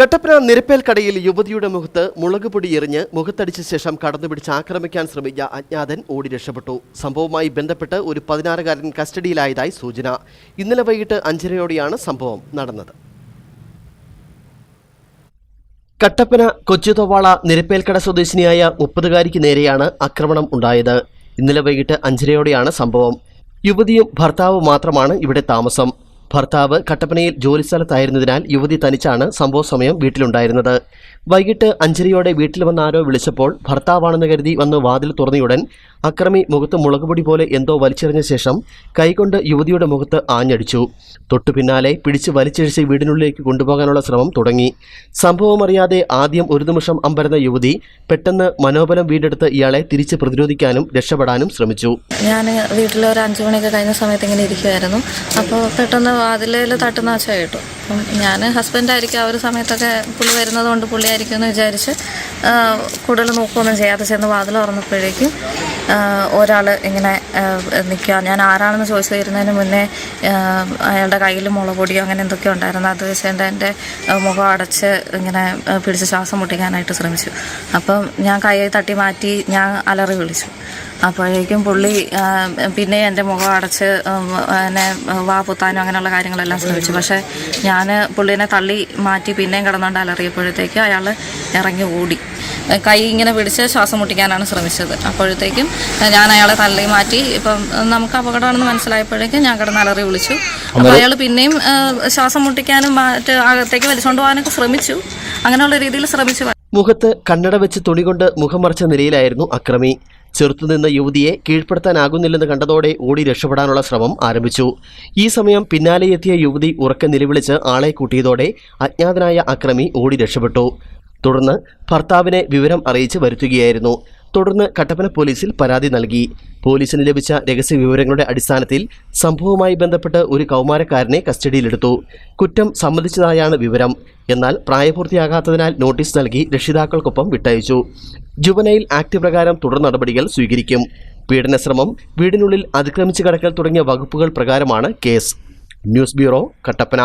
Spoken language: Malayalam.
കട്ടപ്പന നിരപ്പേൽ കടയിൽ യുവതിയുടെ മുഖത്ത് മുളകുപൊടി എറിഞ്ഞ് മുഖത്തടിച്ച ശേഷം കടന്നുപിടിച്ച് ആക്രമിക്കാൻ ശ്രമിച്ച അജ്ഞാതൻ ഓടി രക്ഷപ്പെട്ടു. സംഭവവുമായി ബന്ധപ്പെട്ട് ഒരു പതിനാറുകാരൻ കസ്റ്റഡിയിലായതായി സൂചന. ഇന്നലെ വൈകിട്ട് അഞ്ചരയോടെയാണ് സംഭവം നടന്നത്. കട്ടപ്പന കൊച്ചുതോവാള നിരപ്പേൽക്കട സ്വദേശിനിയായ മുപ്പതുകാരിക്ക് നേരെയാണ് ആക്രമണം ഉണ്ടായത്. ഇന്നലെ വൈകിട്ട് അഞ്ചരയോടെയാണ് സംഭവം. യുവതിയും ഭർത്താവും മാത്രമാണ് ഇവിടെ താമസം. ഭർത്താവ് കട്ടപ്പനയിൽ ജോലിസ്ഥലത്തായിരുന്നതിനാൽ യുവതി തനിച്ചാണ് സംഭവ സമയം വീട്ടിലുണ്ടായിരുന്നത്. വൈകിട്ട് അഞ്ചരയോടെ വീട്ടിൽ വന്ന ആരോ വിളിച്ചപ്പോൾ ഭർത്താവാണെന്ന് കരുതി വന്ന് വാതിൽ തുറന്നയുടൻ അക്രമി മുഖത്ത് മുളകുപൊടി പോലെ എന്തോ വലിച്ചെറിഞ്ഞ ശേഷം കൈകൊണ്ട് യുവതിയുടെ മുഖത്ത് ആഞ്ഞടിച്ചു. തൊട്ടു പിന്നാലെ പിടിച്ച് വലിച്ചിഴിച്ച് വീടിനുള്ളിലേക്ക് കൊണ്ടുപോകാനുള്ള ശ്രമം തുടങ്ങി. സംഭവം അറിയാതെ ആദ്യം ഒരു നിമിഷം അമ്പരന്ന യുവതി പെട്ടെന്ന് മനോബലം വീണ്ടെടുത്ത് ഇയാളെ തിരിച്ച് പ്രതിരോധിക്കാനും രക്ഷപ്പെടാനും ശ്രമിച്ചു. ഞാൻ വീട്ടിൽ ഒരു അഞ്ചു മണിയൊക്കെ കഴിഞ്ഞ സമയത്ത് ഇങ്ങനെ ഇരിക്കുമായിരുന്നു അപ്പോൾ പെട്ടെന്ന് വാതിലേൽ തട്ടുന്ന വെച്ചാൽ കേട്ടു അപ്പം ഞാൻ ഹസ്ബൻഡായിരിക്കും ആ ഒരു സമയത്തൊക്കെ പുള്ളി വരുന്നത് കൊണ്ട് പുള്ളിയായിരിക്കും എന്ന് വിചാരിച്ച് കൂടുതൽ നോക്കുകയൊന്നും ചെയ്യാതെ ചെന്ന് വാതിൽ തുറന്നപ്പോഴേക്കും ഒരാൾ ഇങ്ങനെ നിൽക്കുക. ഞാൻ ആരാണെന്ന് ചോദിച്ചു തരുന്നതിന് മുന്നേ അയാളുടെ കയ്യിൽ മുളപൊടിയോ അങ്ങനെ എന്തൊക്കെയോ ഉണ്ടായിരുന്നു. അത് വെച്ചുകൊണ്ട് എന്റെ മുഖം അടച്ച് ഇങ്ങനെ പിടിച്ച് ശ്വാസം മുട്ടിക്കാനായിട്ട് ശ്രമിച്ചു. അപ്പം ഞാൻ കൈ തട്ടി മാറ്റി ഞാൻ അലറി വിളിച്ചു. അപ്പോഴേക്കും പുള്ളി പിന്നെ എന്റെ മുഖം അടച്ച് എന്നെ വാ പുത്താനും അങ്ങനെയുള്ള കാര്യങ്ങളെല്ലാം ശ്രമിച്ചു. പക്ഷേ ഞാൻ പുള്ളിനെ തള്ളി മാറ്റി പിന്നെയും കിടന്നുകൊണ്ട് അലറിയപ്പോഴത്തേക്ക് അയാൾ ഇറങ്ങി ഓടി. കൈ ഇങ്ങനെ പിടിച്ച് ശ്വാസം മുട്ടിക്കാനാണ് ശ്രമിച്ചത്. അപ്പോഴത്തേക്കും ഞാൻ അയാളെ തള്ളി മാറ്റി ഇപ്പം നമുക്ക് അപകടമാണെന്ന് മനസ്സിലായപ്പോഴേക്കും ഞാൻ കിടന്ന് അലറി വിളിച്ചു. അപ്പോൾ അയാൾ പിന്നെയും ശ്വാസം മുട്ടിക്കാനും മറ്റ് അകത്തേക്ക് വലിച്ചുകൊണ്ട് പോകാനൊക്കെ ശ്രമിച്ചു. അങ്ങനെയുള്ള രീതിയിൽ ശ്രമിച്ചു. മുഖത്ത് കണ്ണട വെച്ച് തുണികൊണ്ട് മുഖം മറച്ച നിലയിലായിരുന്നു അക്രമി. ചെറുത്തുനിന്ന യുവതിയെ കീഴ്പ്പെടുത്താനാകുന്നില്ലെന്ന് കണ്ടതോടെ ഓടി രക്ഷപ്പെടാനുള്ള ശ്രമം ആരംഭിച്ചു. ഈ സമയം പിന്നാലെ എത്തിയ യുവതി ഉറക്കെ നിലവിളിച്ച് ആളെ കൂട്ടിയതോടെ അജ്ഞാതനായ അക്രമി ഓടി രക്ഷപ്പെട്ടു. തുടർന്ന് ഭർത്താവിനെ വിവരം അറിയിച്ച് വരുത്തുകയായിരുന്നു. തുടർന്ന് കട്ടപ്പന പോലീസിൽ പരാതി നൽകി. പോലീസിന് ലഭിച്ച രഹസ്യ വിവരങ്ങളുടെ അടിസ്ഥാനത്തിൽ സംഭവവുമായി ബന്ധപ്പെട്ട് ഒരു കൗമാരക്കാരനെ കസ്റ്റഡിയിലെടുത്തു. കുറ്റം സമ്മതിച്ചതായാണ് വിവരം. എന്നാൽ പ്രായപൂർത്തിയാകാത്തതിനാൽ നോട്ടീസ് നൽകി രക്ഷിതാക്കൾക്കൊപ്പം വിട്ടയച്ചു. ജുവനൈൽ ആക്ട് പ്രകാരം തുടർ നടപടികൾ സ്വീകരിക്കും. പീഡനശ്രമം വീടിനുള്ളിൽ അതിക്രമിച്ചു കടക്കൽ തുടങ്ങിയ വകുപ്പുകൾ പ്രകാരമാണ് കേസ്. News bureau Kattappana.